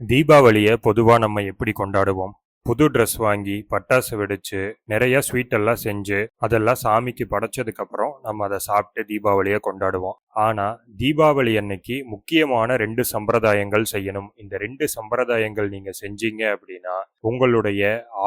தீபாவளியை பொதுவாக நம்ம எப்படி கொண்டாடுவோம்? புது ட்ரெஸ் வாங்கி பட்டாசு வெடிச்சு நிறைய ஸ்வீட் எல்லாம் செஞ்சு அதெல்லாம் சாமிக்கு படைச்சதுக்கு அப்புறம் நம்ம அதை சாப்பிட்டு தீபாவளியை கொண்டாடுவோம். ஆனா தீபாவளி அன்னைக்கு முக்கியமான ரெண்டு சம்பிரதாயங்கள் செய்யணும். இந்த ரெண்டு சம்பிரதாயங்கள் நீங்க செஞ்சீங்க அப்படின்னா உங்களுடைய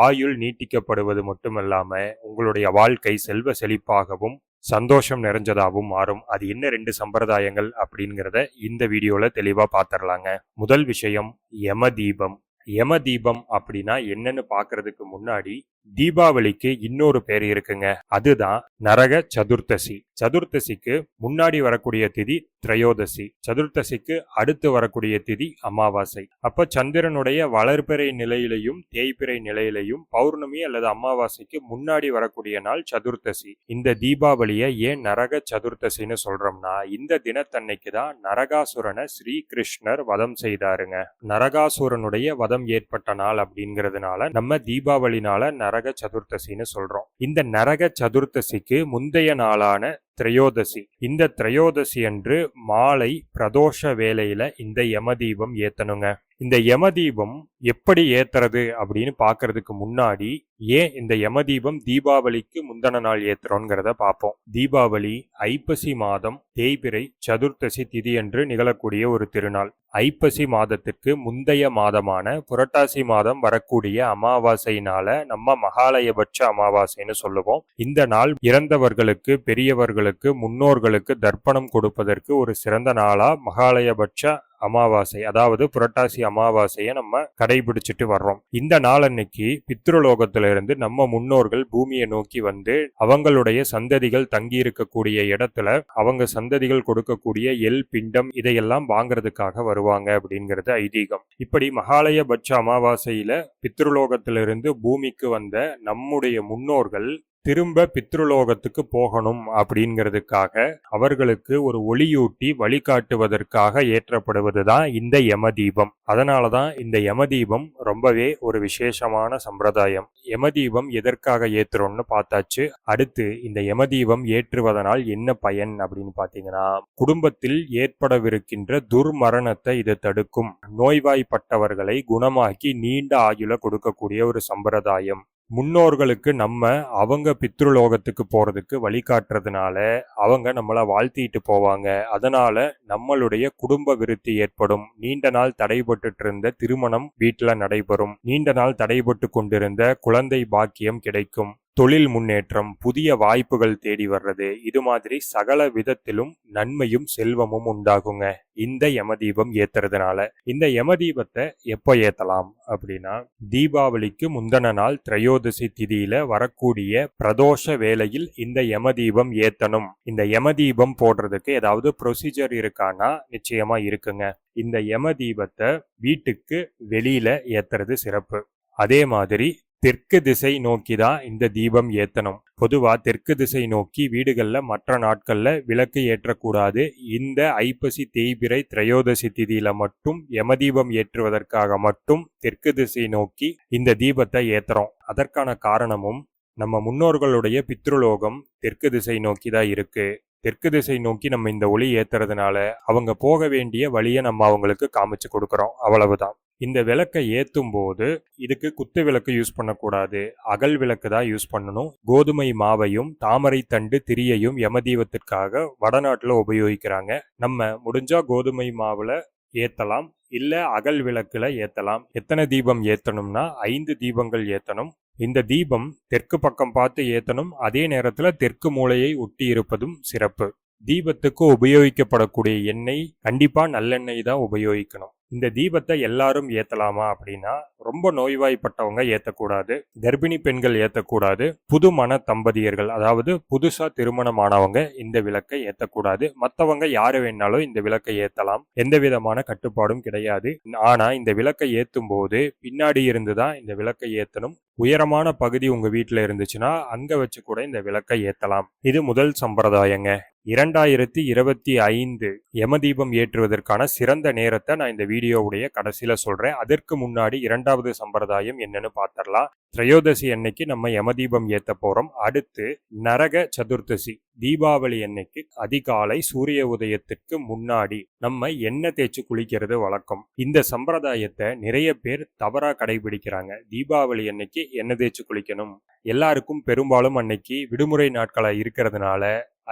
ஆயுள் நீட்டிக்கப்படுவது மட்டுமல்லாம உங்களுடைய வாழ்க்கை செல்வ செழிப்பாகவும் சந்தோஷம் நிறைஞ்சதாகவும் மாறும். அது என்ன ரெண்டு சம்பிரதாயங்கள் அப்படிங்கிறத இந்த வீடியோவில் தெளிவாக பார்த்துடலாங்க முதல் விஷயம் யம தீபம் யம தீபம் அப்படின்னா என்னன்னு பார்க்கறதுக்கு முன்னாடி தீபாவளிக்கு இன்னொரு பேர் இருக்குங்க. அதுதான் நரக சதுர்த்தசி. சதுர்த்தசிக்கு முன்னாடி வரக்கூடிய திதி திரையோதசி. சதுர்த்தசிக்கு அடுத்து வரக்கூடிய திதி அமாவாசை. அப்ப சந்திரனுடைய வளர்பிறை நிலையிலையும் தேய்பிறை நிலையிலையும் பௌர்ணமி அல்லது அமாவாசைக்கு முன்னாடி வரக்கூடிய நாள் சதுர்த்தசி. இந்த தீபாவளியை ஏன் நரக சதுர்த்தசின்னு சொல்றோம்னா இந்த தினத்தன்னைக்கு தான் நரகாசுரனை ஸ்ரீகிருஷ்ணர் வதம் செய்தாருங்க. நரகாசுரனுடைய வதம் ஏற்பட்ட நாள் அப்படிங்கிறதுனால நம்ம தீபாவளினால நரக சதுர்த்தசின்னு சொல்றோம். இந்த நரக சதுர்த்தசிக்கு முந்தைய நாளான திரையோதசி. இந்த திரையோதசி அன்று மாலை பிரதோஷ வேலையில இந்த யமதீபம் ஏத்தணுங்க. இந்த யமதீபம் எப்படி ஏத்துறது அப்படின்னு பாக்குறதுக்கு முன்னாடி ஏன் இந்த யமதீபம் தீபாவளிக்கு முந்தன நாள் ஏத்துறோங்கிறத பார்ப்போம் தீபாவளி ஐப்பசி மாதம் தேய்பிறை சதுர்த்தசி திதி என்று நிகழக்கூடிய ஒரு திருநாள். ஐப்பசி மாதத்திற்கு முந்தைய மாதமான புரட்டாசி மாதம் வரக்கூடிய அமாவாசையினால நம்ம மகாலயபட்ச அமாவாசைன்னு சொல்லுவோம். இந்த நாள் இறந்தவர்களுக்கு பெரியவர்களுக்கு முன்னோர்களுக்கு தர்ப்பணம் கொடுப்பதற்கு ஒரு சிறந்த நாளா மகாலயபட்ச அமாவாசை அதாவது புரட்டாசி அமாவாசையை நம்ம கடைபிடிச்சிட்டு வர்றோம். இந்த நாளன்னைக்கு பித்ருலோகத்திலிருந்து நம்ம முன்னோர்கள் பூமியை நோக்கி வந்து அவங்களுடைய சந்ததிகள் தங்கி இருக்கக்கூடிய இடத்துல அவங்க சந்ததிகள் கொடுக்கக்கூடிய எல் பிண்டம் இதையெல்லாம் வாங்குறதுக்காக வருவாங்க அப்படிங்கிறது ஐதீகம். இப்படி மகாலயபட்ச அமாவாசையில பித்ருலோகத்திலிருந்து பூமிக்கு வந்த நம்முடைய முன்னோர்கள் திரும்ப பித்ருலோகத்துக்கு போகணும் அப்படிங்கிறதுக்காக அவர்களுக்கு ஒரு ஒளியூட்டி வழிகாட்டுவதற்காக ஏற்றப்படுவதுதான் இந்த யமதீபம். அதனாலதான் இந்த யமதீபம் ரொம்பவே ஒரு விசேஷமான சம்பிரதாயம். யமதீபம் எதற்காக ஏற்றுறோம்னு பார்த்தாச்சு. அடுத்து இந்த யமதீபம் ஏற்றுவதனால் என்ன பயன் அப்படின்னு பார்த்தீங்கன்னா குடும்பத்தில் ஏற்படவிருக்கின்ற துர்மரணத்தை இது தடுக்கும். நோய்வாய்ப்பட்டவர்களை குணமாக்கி நீண்ட ஆயுள கொடுக்கக்கூடிய ஒரு சம்பிரதாயம். முன்னோர்களுக்கு நம்ம அவங்க பித்ருலோகத்துக்கு போகிறதுக்கு வழிகாட்டுறதுனால அவங்க நம்மளை வாழ்த்திட்டு போவாங்க. அதனால நம்மளுடைய குடும்ப விருத்தி ஏற்படும். நீண்ட நாள் தடைபட்டு இருந்த திருமணம் வீட்டில் நடைபெறும். நீண்ட நாள் தடைபட்டு கொண்டிருந்த குழந்தை பாக்கியம் கிடைக்கும். தொழில் முன்னேற்றம் புதிய வாய்ப்புகள் தேடி வர்றது இது மாதிரி சகல விதத்திலும் நன்மையும் செல்வமும் உண்டாகுங்க. இந்த யமதீபம் ஏத்துறதுனால. இந்த யமதீபத்தை எப்போ ஏத்தலாம் அப்படின்னா தீபாவளிக்கு முந்தன நாள் திரையோதசி திதியில வரக்கூடிய பிரதோஷ வேளையில் இந்த யமதீபம் ஏத்தணும். இந்த யமதீபம் போடுறதுக்கு ஏதாவது ப்ரொசீஜர் இருக்கானா? நிச்சயமா இருக்குங்க. இந்த யமதீபத்தை வீட்டுக்கு வெளியில ஏத்துறது சிறப்பு. அதே மாதிரி தெற்கு திசை நோக்கி தான் இந்த தீபம் ஏத்தணும்? பொதுவா தெற்கு திசை நோக்கி வீடுகளில் மற்ற நாட்கள்ல விளக்கு ஏற்றக்கூடாது. இந்த ஐப்பசி தேய்பிறை திரையோதசி திதியில மட்டும் யமதீபம் ஏற்றுவதற்காக மட்டும் தெற்கு திசை நோக்கி இந்த தீபத்தை ஏத்துறோம். அதற்கான காரணமும் நம்ம முன்னோர்களுடைய பித்ருலோகம் தெற்கு திசை நோக்கி தான் இருக்கு. தெற்கு திசை நோக்கி நம்ம இந்த ஒளி ஏத்துறதுனால அவங்க போக வேண்டிய வழியை நம்ம அவங்களுக்கு காமிச்சு கொடுக்குறோம். அவ்வளவுதான். இந்த விளக்கை ஏற்றும் போது இதுக்கு குத்து விளக்கு யூஸ் பண்ணக்கூடாது. அகல் விளக்கு தான் யூஸ் பண்ணணும். கோதுமை மாவையும் தாமரை தண்டு திரியையும் யமதீபத்திற்காக வடநாட்டில் உபயோகிக்கிறாங்க. நம்ம முடிஞ்சா கோதுமை மாவில் ஏற்றலாம் இல்லை அகல் விளக்கில் ஏற்றலாம் எத்தனை தீபம் ஏற்றணும்னா ஐந்து தீபங்கள் ஏற்றணும் இந்த தீபம் தெற்கு பக்கம் பார்த்து ஏற்றணும் அதே நேரத்தில் தெற்கு மூலையை ஒட்டி இருப்பதும் சிறப்பு. தீபத்துக்கு உபயோகிக்கப்படக்கூடிய எண்ணெய் கண்டிப்பாக நல்லெண்ணெய் தான் உபயோகிக்கணும். இந்த தீபத்தை எல்லாரும் ஏத்தலாமா அப்படின்னா ரொம்ப நோய்வாய்ப்பட்டவங்க ஏத்தக்கூடாது கர்ப்பிணி பெண்கள் ஏத்தக்கூடாது புது மன தம்பதியர்கள் அதாவது புதுசா திருமணமானவங்க இந்த விளக்கை ஏத்தக்கூடாது. மத்தவங்க யாரு வேணாலும் இந்த விளக்கை ஏத்தலாம். எந்த விதமான கட்டுப்பாடும் கிடையாது. ஆனா இந்த விளக்கை ஏத்தும் போது பின்னாடி இருந்து தான் இந்த விளக்கை ஏத்தணும். உயரமான பகுதி உங்க வீட்டுல இருந்துச்சுன்னா அங்க வச்சு கூட இந்த விளக்கை ஏத்தலாம். இது முதல் சம்பிரதாயங்க. இரண்டாயிரத்தி இருபத்தி ஐந்து யமதீபம் ஏற்றுவதற்கான சிறந்த நேரத்தை நான் இந்த வீடியோவுடைய கடைசியில் சொல்கிறேன் அதற்கு முன்னாடி இரண்டாவது சம்பிரதாயம் என்னன்னு பார்த்துடலாம். திரையோதசி அன்னைக்கு நம்ம யமதீபம் ஏற்ற போகிறோம் அடுத்து நரக சதுர்த்தசி தீபாவளி அன்னைக்கு அதிகாலை சூரிய உதயத்திற்கு முன்னாடி நம்ம எண்ணெய் தேய்ச்சி குளிக்கிறது வழக்கம். இந்த சம்பிரதாயத்தை நிறைய பேர் தவறாக கடைபிடிக்கிறாங்க. தீபாவளி அன்னைக்கு எண்ணெய் தேய்ச்சி குளிக்கணும். எல்லாருக்கும் பெரும்பாலும் அன்னைக்கு விடுமுறை நாட்களாக இருக்கிறதுனால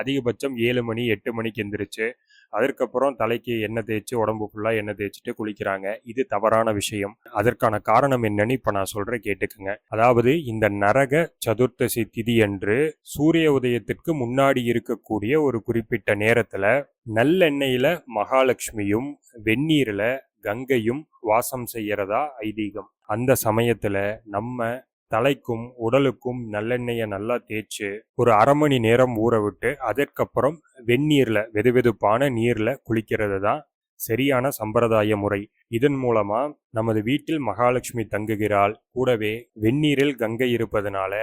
அதிகபட்சம் ஏழு மணி எட்டு மணிக்கு எந்திரிச்சு அதற்கப்புறம் தலைக்கு எண்ணெய் தேய்ச்சி உடம்பு ஃபுல்லாக எண்ணெய் தேய்ச்சிட்டு குளிக்கிறாங்க. இது தவறான விஷயம். அதற்கான காரணம் என்னன்னு இப்போ நான் சொல்கிறேன் கேட்டுக்குங்க. அதாவது இந்த நரக சதுர்த்தசி திதி அன்று சூரிய உதயத்திற்கு முன்னாடி இருக்கக்கூடிய ஒரு குறிப்பிட்ட நேரத்தில் நல்லெண்ணெயில் மகாலட்சுமியும் வெந்நீரில் கங்கையும் வாசம் செய்கிறதா ஐதீகம். அந்த சமயத்தில் நம்ம தலைக்கும் உடலுக்கும் நல்லெண்ணெயை நல்லா தேய்ச்சு ஒரு அரை மணி நேரம் ஊற விட்டு அதற்கப்புறம் வெந்நீரில் வெதுவெதுப்பான நீரில் குளிக்கிறது தான் சரியான சம்பிரதாய முறை. இதன் மூலமா நமது வீட்டில் மகாலட்சுமி தங்குகிறாள். கூடவே வெந்நீரில் கங்கை இருப்பதனால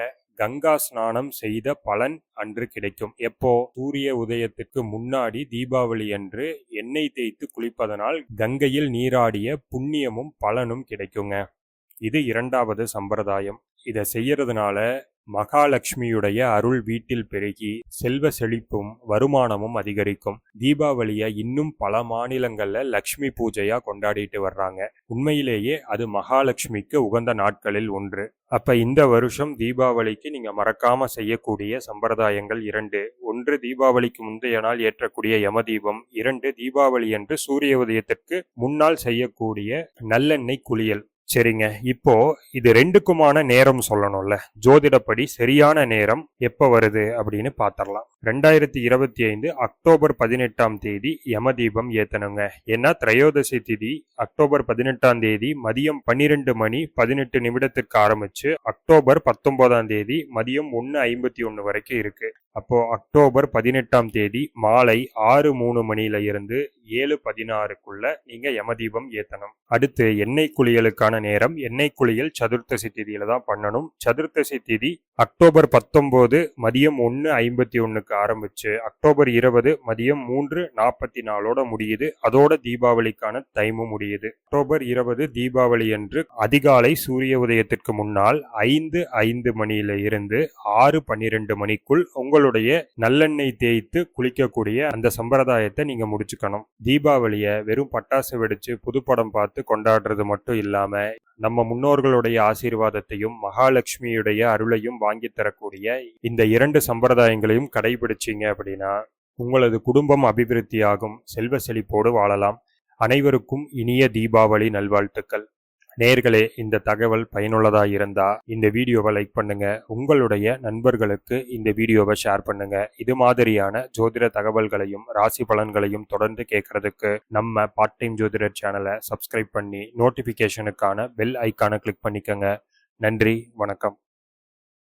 கங்கா ஸ்நானம் செய்த பலன் அன்று கிடைக்கும். எப்போ? சூரிய உதயத்திற்கு முன்னாடி தீபாவளி அன்று எண்ணெய் தேய்த்து குளிப்பதனால் கங்கையில் நீராடிய புண்ணியமும் பலனும் கிடைக்குங்க. இது இரண்டாவது சம்பிரதாயம். இதை செய்யறதுனால மகாலட்சுமியுடைய அருள் வீட்டில் பெருகி செல்வ செழிப்பும் வருமானமும் அதிகரிக்கும். தீபாவளியை இன்னும் பல மாநிலங்கள்ல லக்ஷ்மி பூஜையா கொண்டாடிட்டு வர்றாங்க. உண்மையிலேயே அது மகாலட்சுமிக்கு உகந்த நாட்களில் ஒன்று. அப்ப இந்த வருஷம் தீபாவளிக்கு நீங்க மறக்காம செய்யக்கூடிய சம்பிரதாயங்கள் இரண்டு. ஒன்று தீபாவளிக்கு முந்தைய நாள் ஏற்றக்கூடிய யமதீபம். இரண்டு தீபாவளி அன்று சூரிய உதயத்திற்கு முன்னால் செய்யக்கூடிய நல்லெண்ணெய் குளியல். சரிங்க. இப்போ இது ரெண்டுக்குமான நேரம் சொல்லணும்ல. ஜோதிடப்படி சரியான நேரம் எப்ப வருது அப்படின்னு பாத்திரலாம். ரெண்டாயிரத்தி இருபத்தி ஐந்து அக்டோபர் பதினெட்டாம் தேதி யமதீபம் ஏத்தனுங்க ஏன்னா திரையோதசி திதி அக்டோபர் பதினெட்டாம் தேதி மதியம் பன்னிரெண்டு மணி பதினெட்டு நிமிடத்திற்கு ஆரம்பிச்சு அக்டோபர் பத்தொன்பதாம் தேதி மதியம் ஒன்னு ஐம்பத்தி ஒன்னு வரைக்கும் இருக்கு. அப்போது அக்டோபர் பதினெட்டாம் தேதி மாலை ஆறு மூணு மணியில இருந்து ஏழு பதினாறுக்குள்ள நீங்க யமதீபம் ஏத்தணும். அடுத்து எண்ணெய் குளியலுக்கான நேரம். எண்ணெய் குளியல் சதுர்த்தசி திதியில தான் பண்ணணும். சதுர்த்தசி திதி அக்டோபர் பத்தொன்பது மதியம் ஒன்று ஐம்பத்தி ஒன்றுக்கு ஆரம்பிச்சு அக்டோபர் இருபது மதியம் மூன்று நாற்பத்தி நாலோட முடியுது. அதோட தீபாவளிக்கான டைமும் முடியுது. அக்டோபர் இருபது தீபாவளி அன்று அதிகாலை சூரிய உதயத்திற்கு முன்னால் ஐந்து ஐந்து மணியில இருந்து ஆறு பன்னிரெண்டு மணிக்குள் உங்கள் உங்களுடைய நல்லெண்ணெய் தேய்த்து குளிக்கக்கூடிய அந்த சம்பிரதாயத்தை நீங்க முடிச்சுக்கணும். தீபாவளிய வெறும் பட்டாசு வெடிச்சு புதுப்படம் பார்த்து கொண்டாடுறது மட்டும் இல்லாம நம்ம முன்னோர்களுடைய ஆசீர்வாதத்தையும் மகாலட்சுமியுடைய அருளையும் வாங்கி தரக்கூடிய இந்த இரண்டு சம்பிரதாயங்களையும் கடைபிடிச்சீங்க அப்படின்னா உங்களது குடும்பம் அபிவிருத்தியாகும் செல்வ செழிப்போடு வாழலாம். அனைவருக்கும் இனிய தீபாவளி நல்வாழ்த்துக்கள். நேர்களே இந்த தகவல் பயனுள்ளதாக இருந்தா இந்த வீடியோவை லைக் பண்ணுங்க. உங்களுடைய நண்பர்களுக்கு இந்த வீடியோவை ஷேர் பண்ணுங்க. இது மாதிரியான ஜோதிட தகவல்களையும் ராசி பலன்களையும் தொடர்ந்து கேட்கறதுக்கு நம்ம பார்ட் டைம் ஜோதிடர் சேனலை சப்ஸ்கிரைப் பண்ணி நோட்டிஃபிகேஷனுக்கான பெல் ஐக்கானை கிளிக் பண்ணிக்கோங்க. நன்றி வணக்கம்.